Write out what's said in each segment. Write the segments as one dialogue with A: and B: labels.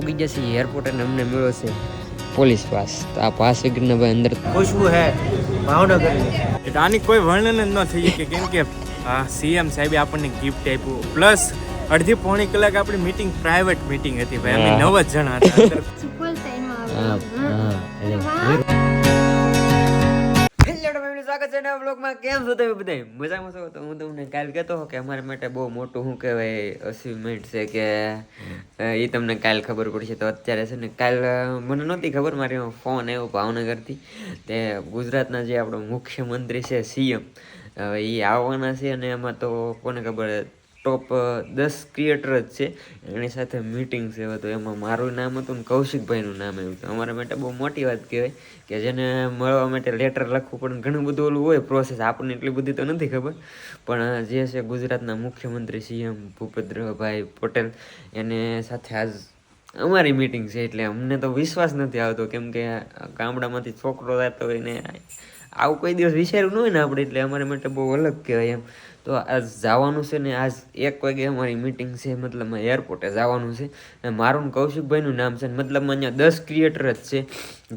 A: ઉગી જશે એરપોર્ટ અને અમને મળ્યો છે. પોલીસ પાસ. તો આ પાસ વગરના ભાઈ અંદર
B: ખુશ્બુ હે ભાવનગર
C: એટલે આની કોઈ વર્ણન જ ન થઈ કે કેમ કે સીએમ સાહેબે આપણને ગિફ્ટ આપ્યું. પ્લસ અડધી પોણી કલાક આપણી મીટિંગ પ્રાઇવેટ મીટિંગ હતી ભાઈ. અમે નવ જ જણા હતા.
A: સ્વાગત છે નવા બ્લોગમાં કેમ છો તમે બધા મજામાં છો? તો હું તમને કાલ કહેતો હો કે અમારા માટે બહુ મોટું શું કહેવાય અચીવમેન્ટ છે કે એ તમને કાલ ખબર પડશે. તો અત્યારે છે ને કાલ મને નહોતી ખબર, મારી ફોન આવ્યો ભાવનગરથી. તે ગુજરાતના જે આપણો મુખ્યમંત્રી છે, સીએમ. હવે એ આવવાના છે અને એમાં તો કોને ખબર ટોપ દસ ક્રિએટર જ છે. એની સાથે મીટિંગ છે તો એમાં મારું નામ હતું ને કૌશિકભાઈનું નામ આવ્યું હતું. અમારા માટે બહુ મોટી વાત કહેવાય કે જેને મળવા માટે લેટર લખવું પણ ઘણું બધું ઓલું હોય પ્રોસેસ આપણને એટલી બધી તો નથી ખબર. પણ જે છે ગુજરાતના મુખ્યમંત્રી સીએમ ભૂપેન્દ્રભાઈ પટેલ, એને સાથે આજ અમારી મીટિંગ છે એટલે અમને તો વિશ્વાસ નથી આવતો કેમ કે ગામડામાંથી છોકરો જતો હોય ને, આવું કોઈ દિવસ વિચાર્યું ન હોય ને આપણે એટલે અમારા માટે બહુ અલગ કહેવાય એમ. તો આજ જવાનું છે ને આજ એક વાગે અમારી મીટિંગ છે, મતલબ એરપોર્ટે જવાનું છે. અને મારું કૌશિકભાઈનું નામ છે મતલબ અહીંયા દસ ક્રિએટર જ છે.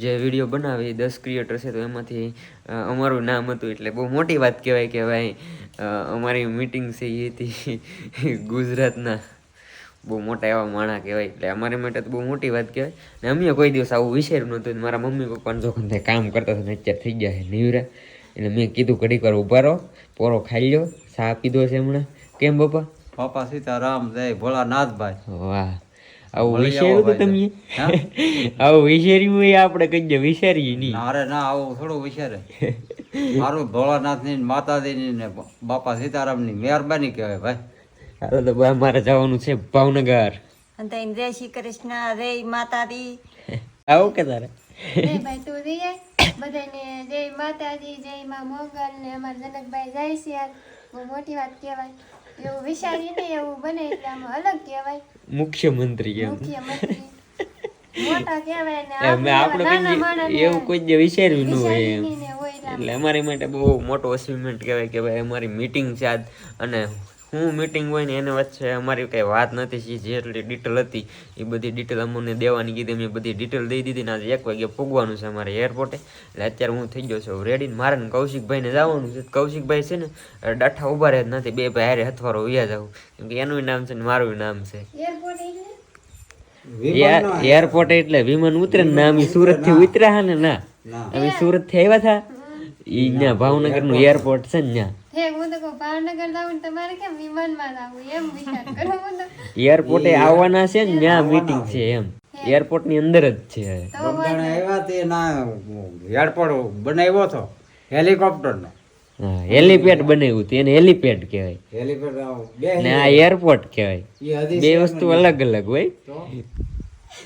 A: જે વીડિયો બનાવે એ દસ ક્રિએટર છે, તો એમાંથી અમારું નામ હતું એટલે બહુ મોટી વાત કહેવાય કે ભાઈ અમારી મીટિંગ છે એ હતી ગુજરાતના. બહુ મોટા એવા માણા કહેવાય એટલે અમારી માટે તો બહુ મોટી વાત કહેવાય. ને અમે કોઈ દિવસ આવું વિચાર્યું નહોતું મારા મમ્મી પપ્પાને જોખમ કામ કરતા હતા અત્યારે થઈ ગયા છે, નિવરા. એટલે મેં કીધું ઘડીક વાર ઊભા રહો. પોરો ખાઈ લ્યો સા પીધો છે હમણાં કેમ બાપા?
B: બાપા સીતારામ જય ભોળાનાથભાઈ.
A: વાહ. આવું વિચાર્યું તો તમે?
B: ભાઈ
A: આવું વિચાર્યું હોય આપણે કહીએ વિચારીએ નહીં.
B: અરે ના આવું થોડું વિચારે. મારું ભોળાનાથની ને માતાજીની ને બાપા સીતારામની મહેરબાની કહેવાય ભાઈ.
A: હાલો તો બા મારે જવાનું છે ભાવનગર.
D: અને ત્યાં જય શ્રી કૃષ્ણ જય માતાજી.
A: આવું કે તારે?
E: ભાઈ તું જઈએ બધાને જય માતાજી જય માં મોગલ ને અમારા જનકભાઈ જય સિયાર બહુ મોટી વાત કહેવાય. એવું વિચારીને એવું બને એટલે આમ અલગ કહેવાય.
A: મુખ્યમંત્રી એમ.
E: મુખ્યમંત્રી. મોટા કહેવાય ને
A: આપણે કોઈ
E: માણસને
A: એવું કોઈ જે વિચાર્યું ન હોય એમ.
E: એટલે
A: અમારી માટે બહુ મોટો અચીવમેન્ટ કહેવાય કે ભાઈ અમારી મીટિંગ છે આજ અને હું મીટિંગ હોય ને એની વચ્ચે અમારી કંઈ વાત નથી જે જેટલી ડિટેલ હતી એ બધી ડિટેલ અમને દેવાની કીધી મેં બધી ડિટેલ દઈ દીધી ને આજે એક વાગે પૂગવાનું છે અમારે એરપોર્ટે એટલે અત્યારે હું થઈ ગયો છું રેડી મારે ને કૌશિકભાઈને જવાનું છે. કૌશિકભાઈ છે ને ડાઠા ઊભા રહે જ નથી બે ભાઈ હારે હથવારો વ્યા જાવ. કેમ કે એનું નામ છે ને મારું નામ છે.
E: એરપોર્ટ એટલે?
A: વિમાન ઉતરે ને ના અમે સુરતથી ઉતર્યા હા ને ના. અમે સુરતથી. આવ્યા હતા ઈ ત્યાં ભાવનગરનું એરપોર્ટ છે ને ત્યાં
E: હે હું તો ભાવનગર જાઉં તમારે કેમ વિમાનમાં જવું એમ વિચાર કરો હું
A: એરપોર્ટે આવવાના છે ને ત્યાં મીટિંગ છે. એમ. એરપોર્ટની અંદર જ છે.
E: તો
B: આવ્યા તે ના એરપોર્ટ બનાવ્યો હતો હેલિકોપ્ટર
A: નો. હેલીપેડ બનાવ્યું હતું એને હેલીપેડ કહેવાય.
B: હેલીપેડ
A: ને આ એરપોર્ટ કહેવાય. બે વસ્તુ અલગ અલગ હોય
E: એવું નહીં, આપણે ગામમાં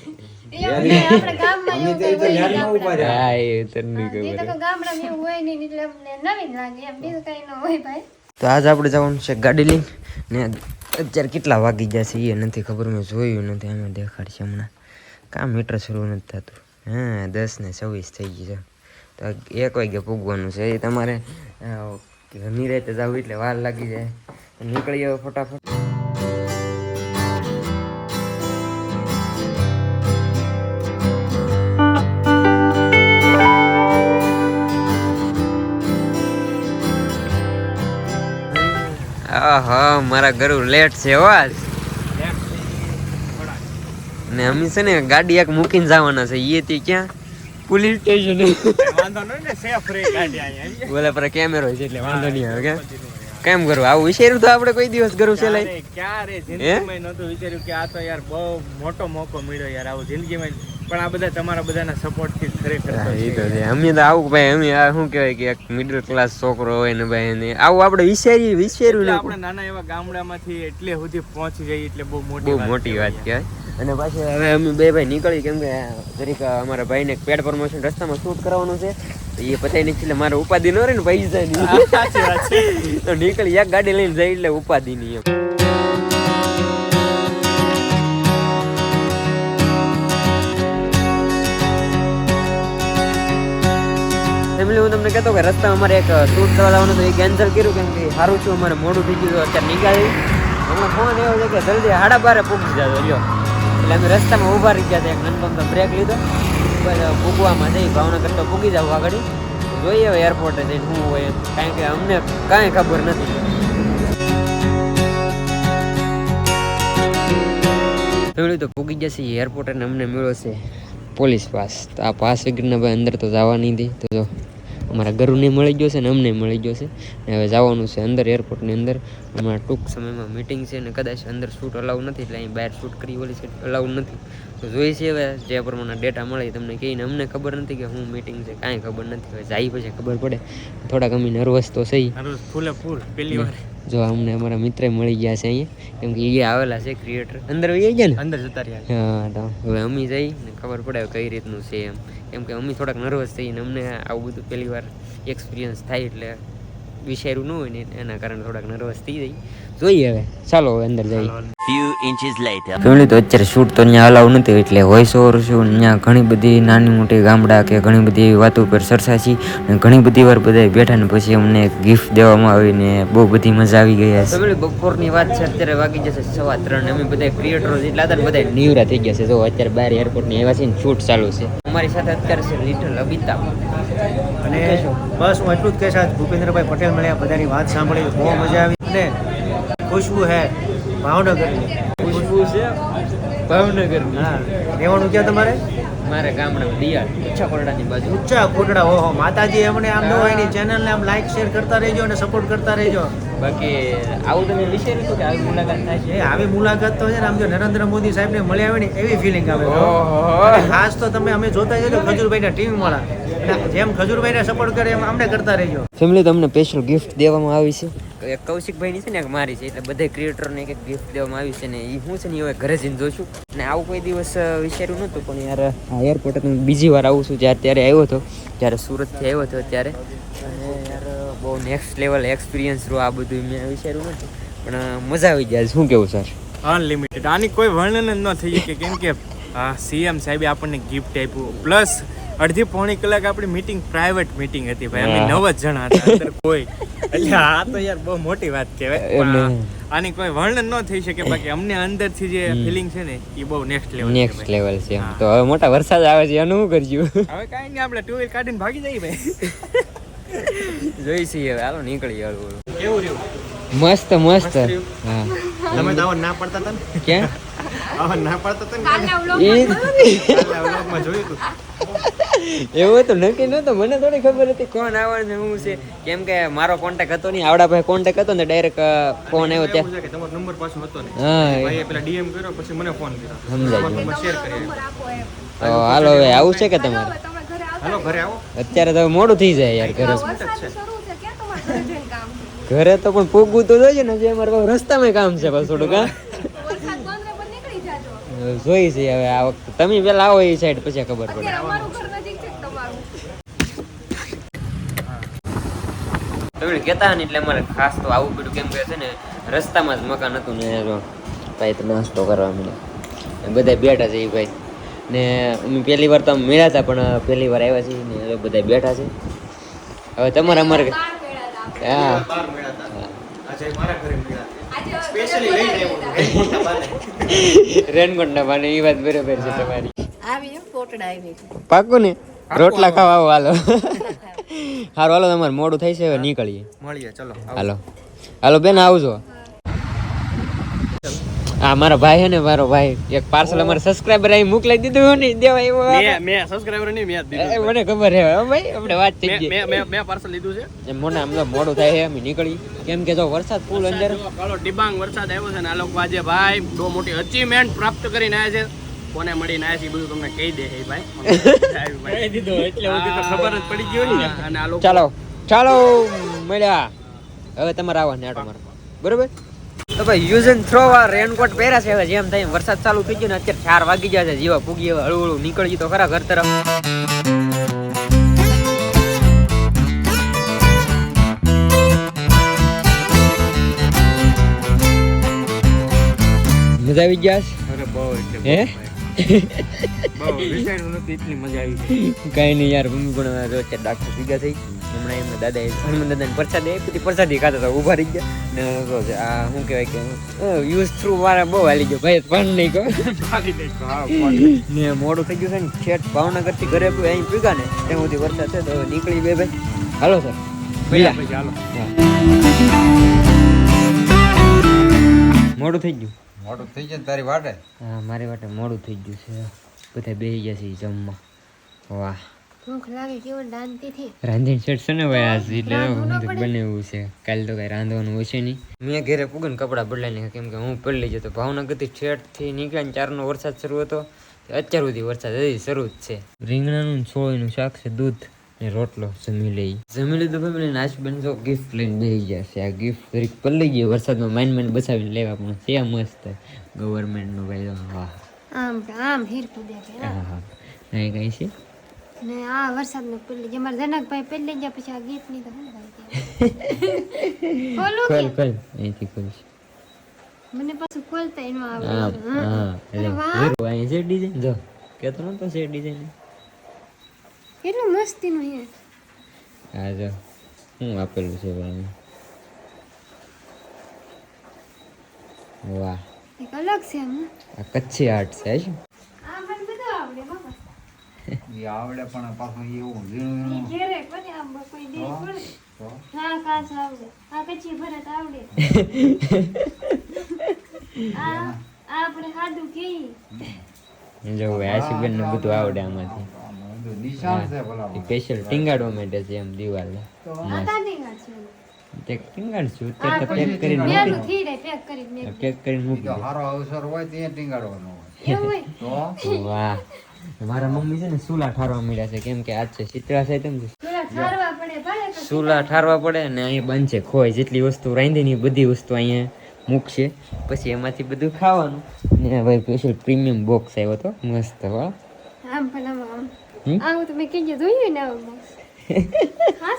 B: અમે
E: એવું
B: તો એ તો
E: કંઈ હોય
B: યાદમાં ઊભા રહ્યા.
A: હા એ તને નહીં
E: એ તો
A: ખબર
E: કહું ગામડામાં એવું હોય નહીં એટલે અમને નવીન લાગે એમ બીજું કઈ ન હોય ભાઈ.
A: તો આજ આપણે જવાનું છે ગાડી લઈને. ને અત્યારે કેટલા વાગી ગયા છે એ નથી ખબર મેં જોયું નથી અમે દેખાડશે હમણાં. કામ મીટર શરૂ નથી થતું. હા દસ ને છવ્વીસ થઈ ગઈ છે. તો એક વાગે પૂગવાનું છે એ તમારે ઘરની રીતે જવું એટલે વાર લાગી જાય. નીકળી જાવ ફટાફટ. મારા ઘરું લેટ છે હો ને અમે છે ને ગાડી એક મૂકીને જવાના છે એ તે ક્યાં? Police station. બોલે પર કેમેરો છે એટલે વાંધો નહીં આવે કે? કેમ કરું? આવું વિચાર્યું તો આપણે કોઈ દિવસ કરું છે લઈ
C: ક્યારે? ક્યારે જિંદગીમાં નહોતું વિચાર્યું કે આ તો યાર બહુ મોટો મોકો મળ્યો યાર આવું જિંદગીમાં પણ આ બધા તમારા બધાના સપોર્ટથી ખરેખર
A: એ તો છે. અમે તો આવું ભાઈ અમે આ શું કહેવાય કે એક મિડલ ક્લાસ છોકરો હોય ને ભાઈ ને આવું આપણે વિચારી વિચાર્યું
C: આપણે નાના એવા ગામડામાંથી એટલે સુધી પહોંચી જઈએ એટલે બહુ મોટી
A: બહુ મોટી વાત કહેવાય. અને પાછી હવે અમે બે ભાઈ નીકળી કેમ કે જરીક અમારા ભાઈને પેડ પ્રમોશન રસ્તામાં શૂટ કરવાનું છે. એ પતાઈ નથી એટલે મારે ઉપાધિ ન રહે ને તો નીકળી એક ગાડી લઈને જાય એટલે ઉપાધિ નહીં એમ. ફેમિલી હું તમને કહેતો કે રસ્તામાં અમારે એક શૂટ કરવા તો એ કેન્સલ કર્યું કેમ કે સારું છું, અમારે મોડું થઈ ગયું અત્યારે નીકળી. હમણાં ફોન એવો છે કે જલ્દી સાડા બારે પૂગી જતો રહ્યો એટલે અમે રસ્તામાં ઊભા રહી ગયા હતા એક નનકમતો બ્રેક લીધો. ભૂગવામાં જઈ ભાવનગર તો ભૂગી જાવ આગળ. જોઈએ હવે એરપોર્ટે જઈને શું હોય કારણ કે અમને કાંઈ ખબર નથી. ફેમિલી તો પૂગી જશે એરપોર્ટ અને અમને મળ્યો છે. પોલીસ પાસ. તો આ પાસ વગરના ભાઈ અંદર તો જવા નહીં દે. તો જો. અમારા ઘરને મળી ગયો છે ને અમને મળી ગયો છે. ને હવે જવાનું છે અંદર એરપોર્ટની અંદર. હમણાં ટૂંક સમયમાં મિટિંગ છે ને કદાચ અંદર શૂટ અલાઉ નથી, એટલે અહીં બહાર શૂટ કરી ઓલી સાઈડ અલાઉ નથી. તો જોઈએ છે હવે જે પ્રમાણે ડેટા મળે તમને કહીને અમને ખબર નથી કે શું મિટિંગ છે, કાંઈ ખબર નથી. હવે જાય પછી ખબર પડે. થોડાક અમે નર્વસ તો સહી
C: મારું ફૂલે ફૂલ, પહેલી વાર.
A: જો અમને અમારા મિત્ર મળી ગયા છે અહીંયા. કેમ કે એ આવેલા છે ક્રિએટર અંદર આવી ગયા ને?
C: અંદર જતા રહ્યા
A: હા તો હવે અમી જઈ ને ખબર પડે કઈ રીતનું છે એમ. કેમ કે અમી થોડાક નર્વસ થઈને અમને આવું બધું પહેલી વાર એક્સપિરિયન્સ થાય એટલે વિચાર્યું ન હોય ને એના કારણે થોડાક નર્વસ થઈ જાય જોઈએ હવે. ચાલો હવે અંદર જઈએ.
F: Few inches later.
A: ફેમિલી તો અત્યારે શૂટ તો ત્યાં અલાવ નથી એટલે વોઇસ ઓવર શું અહીંયા ઘણી બધી નાની મોટી ગામડા કે ઘણી બધી એવી વાતો પર ચર્ચા છે. અને ઘણી બધી વાર બધા બેઠા ને પછી અમને ગિફ્ટ દેવામાં આવી ને બહુ બધી મજા આવી ગઈ છે ફેમિલી બપોરની વાત છે અત્યારે વાગી જશે સવા ત્રણ. અમે બધા ક્રિએટરો જેટલા હતા ને બધા નિવરા થઈ ગયા છે. જો અત્યારે બહાર એરપોર્ટની એવા છે ને શૂટ ચાલુ છે. અમારી સાથે અત્યારે છે લિટલ અબિતા
G: અને બસ હું એટલું જ કહેશ ભૂપેન્દ્રભાઈ પટેલ મળ્યા બધાની વાત સાંભળી બહુ મજા આવી. અને ખુશ્બુ હે ભાવનગરની.
A: ખુશ્બુ છે? ભાવનગરની.
G: હા. રહેવાનું ક્યાં તમારે?
A: મારે ગામડામાં દિયાળ ઈચ્છા કોરડાની બાજુ.
G: ઊંચા કોટડા ઓહો માતાજી એમને આમ નવો એની ચેનલને આમ લાઈક શેર કરતા રહેજો અને સપોર્ટ કરતા રહેજો.
A: બાકી આવું તમે વિશે કે આવી મુલાકાત થાય છે?
G: એ આવી મુલાકાત તો છે ને આમ જો નરેન્દ્ર મોદી સાહેબને મળ્યા આવે ને એવી ફિલિંગ આવે. ખાસ તો તમે અમે જોતા જજો ખજૂરભાઈના ટીમ વાળા. જેમ ખજૂરભાઈને સપોર્ટ કરે એમ અમને કરતા રહેજો.
A: ફેમિલી તમને સ્પેશિયલ ગિફ્ટ દેવામાં આવી છે? કૌશિકભાઈની છે ને મારી છે, એટલે બધા ક્રિએટરને એક એક ગિફ્ટ દેવામાં આવી છે ને એ હું છે ને હવે ઘરે જઈને જોઉં છું. અને આવું કોઈ દિવસ વિચાર્યું નહોતું, પણ યાર એરપોર્ટ હું બીજી વાર આવું છું, જ્યારે ત્યારે આવ્યો હતો જ્યારે સુરતથી આવ્યો હતો ત્યારે અને યાર બહુ નેક્સ્ટ લેવલ એક્સપિરિયન્સ રહ્યો આ બધું મેં વિચાર્યું નહોતું, પણ મજા આવી જાય શું કેવું સર
C: અનલિમિટેડ આની કોઈ વર્ણન જ ન થઈ શકે, કેમ કે સીએમ સાહેબે આપણને ગિફ્ટ આપ્યું. પ્લસ અડધી પોણી કલાક આપણી મીટિંગ પ્રાઇવેટ મીટિંગ હતી ભાઈ. અમે નવ જ જણા હતા અંદર કોઈ. એટલે આ તો યાર બહુ મોટી વાત કહેવાય. આની કોઈ વર્ણન ન થઈ શકે બાકી અમને અંદરથી જે ફિલિંગ છે ને એ બહુ નેક્સ્ટ લેવલ
A: નેક્સ્ટ લેવલ છે તો હવે મોટા વરસાદ આવે છે એનું શું કરજો
C: હવે કાઈ નહીં આપણે ટુ વ્હીલ કાઢીને ભાગી જઈએ ભાઈ.
A: જોઈ છીએ હવે હાલો નીકળી હળવું.
G: કેવું રહ્યું?
A: મસ્ત મસ્ત. હા.
G: તમે તો ના પડતા હતા ને?
A: ક્યાં?
G: આવા ના પડતા હતા ને?
A: એ
G: જોયું હતું
A: એવું તો નક્કી નહોતું? મને થોડી ખબર હતી કોણ આવવાનું છે શું છે. કેમ કે મારો કોન્ટેક હતો નહીં. આવડા ભાઈ કોન્ટેક હતો ને ડાયરેક્ટ ફોન આવ્યો ત્યાં.
G: તમારો નંબર પાછો હતો ને
A: હા
G: પેલા ડીએમ કર્યો પછી મને ફોન કર્યો.
A: સમજાય
G: નંબર શેર
A: કર્યો હાલો હવે આવું છે કે તમારે?
G: હાલો ઘરે આવો.
A: અત્યારે તો મોડું થઈ જાય યાર ઘરે. ઘરે તો પણ પૂગવું તો જોઈએ ને જે અમારે બહુ રસ્તામાં કામ છે બસ થોડુંક હા. જોઈ છે હવે આ વખતે. તમે પેલા આવો એ સાઈડ પછી ખબર પડે. તમે કહેતા ને એટલે અમારે ખાસ તો આવું બધું કેમ કે છે ને રસ્તામાં જ મકાન હતું ને ભાઈ તો નાસ્તો કરવા મળ્યો બધા બેઠા છે એ ભાઈ. ને અમે પહેલી વાર તો અમે મળ્યા હતા પણ પહેલી વાર આવ્યા છીએ ને હવે બધા બેઠા છે. હવે તમારે અમારે હા.
G: બાર મળ્યા હતા. આજે મારા ઘરે મળ્યા સ્પેશિયલી લઈને આવ્યો
A: રેનકોટ ના બાને એ વાત બરોબર છે તમારી.
D: આવી
A: પાકું ને? રોટલા ખાવા વાલો હાલો. હારું હાલો તમારે મોડું થાય છે હવે નીકળીએ.
G: મળીએ ચલો
A: હાલો. હાલો બેન આવજો. હા મારા ભાઈ છે ને મારો ભાઈ એક પાર્સલ અમારે સબસ્ક્રાઇબર અહીં મોકલાઈ દીધું ને દેવા એવો
C: મેં સબસ્ક્રાઇબર નહીં મેં
A: દીધું મને ખબર છે ભાઈ આપણે વાત થઈ ગઈ.
C: મેં મેં પાર્સલ લીધું છે.
A: એમ મને આમ મોડું થાય છે અમે નીકળી. કેમ કે જો વરસાદ ફૂલ અંદર.
C: કાળો ડિબાંગ વરસાદ આવ્યો છે ને આ લોકો આજે ભાઈ બહુ મોટી અચીવમેન્ટ પ્રાપ્ત કરીને આવ્યા છે. કોને મળીને આવ્યા છે બધું તમને કહી દે એ ભાઈ. કહી દીધું એટલે તો ખબર જ પડી ગયો ને. અને આ લોકો
A: ચાલો ચાલો મળ્યા. હવે તમારે આવવા આટો મારો. બરોબર? તો ભાઈ યુઝ એન્ડ થ્રો આ રેનકોટ પહેર્યા છે હવે જેમ થાય વરસાદ ચાલુ થઈ ગયો ને અત્યારે ચાર વાગી ગયા છે જીવા પૂગી હવે હળવું હળવું નીકળી તો ખરા ઘર તરફ. મજા આવી ગયા છે?
C: અરે બહુ એટલે
A: હે? કાંઈ નહીં યાર મમ્મી પણ રોજ ડાક્ટર ભેગા થઈ. હમણાં એમના દાદા હનુમાન દાદાને પ્રસાદ આપી હતી પ્રસાદી ખાતા હતા ઊભા રહી ગયા. ને રોજ આ શું કહેવાય કે યુઝ થ્રુ મારા બહુ હાલી ગયો. ભાઈ પણ નહીં કહો. ને મોડું થઈ ગયું છે ને છેટ ભાવનગરથી ઘરે અહીં ભેગા ને ત્યાં સુધી વરસાદ છે તો નીકળી બે ભાઈ. હાલો સર.
C: હાલો.
A: મોડું થઈ ગયું.
B: મોટું થઈ જાય તારી વાટે?
A: હા મારી માટે મોડું થઈ ગયું છે. બધા બેસી ગયા છે જમવા. વાહ.
E: ભૂખ લાગે કેવું
A: રાંધીને છે? ને ભાઈ આજ એટલે બનાવ્યું છે. કાલ તો કાંઈ રાંધવાનું હશે નહીં. મેં ઘરે પૂગીને કપડાં બદલાઈને કેમ કે હું પડી જતો. ભાવનગરથી છેટથી નીકળ્યા ને ચારનો વરસાદ શરૂ હતો. અત્યાર સુધી વરસાદ હજી શરૂ જ છે. રીંગણાનું છોળીનું શાક છે દૂધ. ને રોટલો જમી લઈ. જમી લીધું ફેમિલી નાચ બેન જો ગિફ્ટ લઈને બેસી જશે આ ગિફ્ટ જરીક પલ્લી ગયો વરસાદમાં માઇન માઇન બચાવીને લેવા પણ છે મસ્ત. ગવર્મેન્ટનું ભાઈ
E: આમ આમ હીરકું દેખે
A: હા. હા નહીં કઈ છે?
E: ને આ વરસાદનું પેલી જે મારા જનકભાઈ પેલી ગયા પછી આ ગીતની તો હું ભાઈ ખોલું
A: ખોલ ખોલ. અહીંથી ખોલ.
E: મને પાછું ખોલતા એનું
A: હા હા. ઝીરો અહીં છે ડિઝાઇન જો કેતો નતો છે ડિઝાઇન
E: કેટલું મસ્તીનું છે.
A: હા જો હું આપેલું છે ભાઈ વાહ.
E: એક અલગ છે એમ.
A: આ કચ્છી આર્ટ છે
E: આ મને બધું આવડે બાપા
B: એ આવડે પણ પાછું એવું ઝીણું ઝીણું.
E: ઘેરે કોને આમ કોઈ દે
B: પડે
E: હા કાચ આવડે. આ કચ્છી ભરત આવડે. આ આપણે સાદું કેઈ
A: જો આશીબેન ને બધું આવડે આમાંથી.
B: નિશાન છે ભલા
A: સ્પેશિયલ ટીંગાડવા માટે છે એમ દિવાલ તે અત્યારે તો પેક કરીને મૂકી
E: થઈ પેક કરીને
A: પેક કરીને મૂકી દે.
B: સારો અવસર હોય ત્યાં ટીંગાડવાનો હોય. તો?
A: વાહ. મારા મમ્મી છે ને સુલા ઠારવા મળ્યા છે કેમ કે આજ છે શીતળા છે તેમ છે.
E: થોડા ઠારવા પડે
A: સુલા ઠારવા પડે ને અહીંયા બનશે ખોય જેટલી વસ્તુ રાંધી ની બધી વસ્તુ અહીંયા મૂકશે પછી એમાંથી બધું ખાવાનું. ને ભાઈ સ્પેશિયલ પ્રીમિયમ બોક્સ આવ્યો તો. મસ્ત વાહ
E: આમ પણ આમ આમ
A: હમ?
E: આવું તો મેં કીધું જોયું ને આવું. હા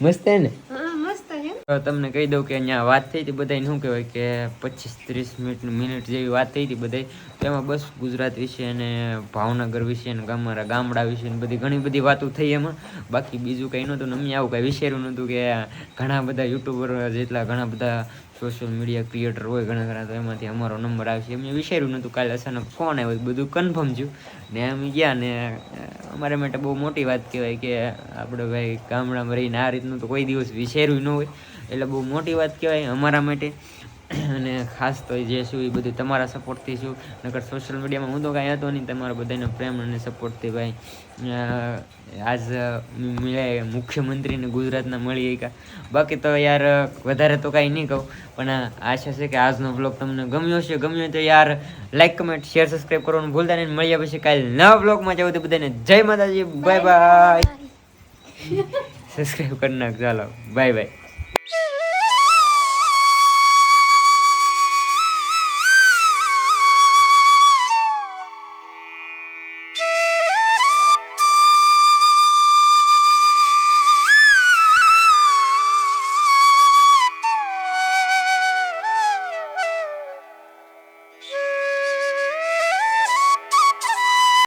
A: મસ્ત હે ને?
E: હા મસ્ત છે.
A: તમને કહી દઉં કે અહીંયા વાત થઈ હતી બધાને શું કહેવાય કે પચીસ ત્રીસ મિનિટ મિનિટ જેવી વાત થઈ હતી બધાય. તેમાં બસ ગુજરાત વિશે અને ભાવનગર વિશે અને અમારા ગામડા વિશે ને બધી ઘણી બધી વાતો થઈ એમાં. બાકી બીજું કંઈ નહોતું ને અમે આવું કાંઈ વિચાર્યું નહોતું કે ઘણા બધા યુટ્યુબર જેટલા ઘણા બધા સોશિયલ મીડિયા ક્રિએટર હોય ઘણા ઘણા તો એમાંથી અમારો નંબર આવશે. એમને વિચાર્યું નહોતું કાલે અચાનક ફોન આવ્યો બધું કન્ફર્મ થયું. ને અમે ગયા ને અમારા માટે બહુ મોટી વાત કહેવાય કે, આપણે ભાઈ ગામડામાં રહીને આ રીતનું તો કોઈ દિવસ વિચાર્યું ન હોય. એટલે બહુ મોટી વાત કહેવાય અમારા માટે. અને ખાસ તો જે શું એ બધું તમારા સપોર્ટથી છું. નકર સોશિયલ મીડિયામાં હું તો કાંઈ હતો નહીં તમારા બધાનો પ્રેમ અને સપોર્ટથી ભાઈ. આજ મળ્યા મુખ્યમંત્રીને ગુજરાતના મળી ગયા બાકી તો યાર વધારે તો કાંઈ નહીં કહું પણ આશા છે કે આજનો બ્લોગ તમને ગમ્યો છે ગમ્યો તો યાર લાઈક કમેન્ટ શેર સબસ્ક્રાઈબ કરવાનું ભૂલતા નહીં. મળ્યા પછી કાલે નવા બ્લોગમાં જવું તો બધાને જય માતાજી. બાય બાય સબસ્ક્રાઈબ કરી નાખ ચાલો બાય બાય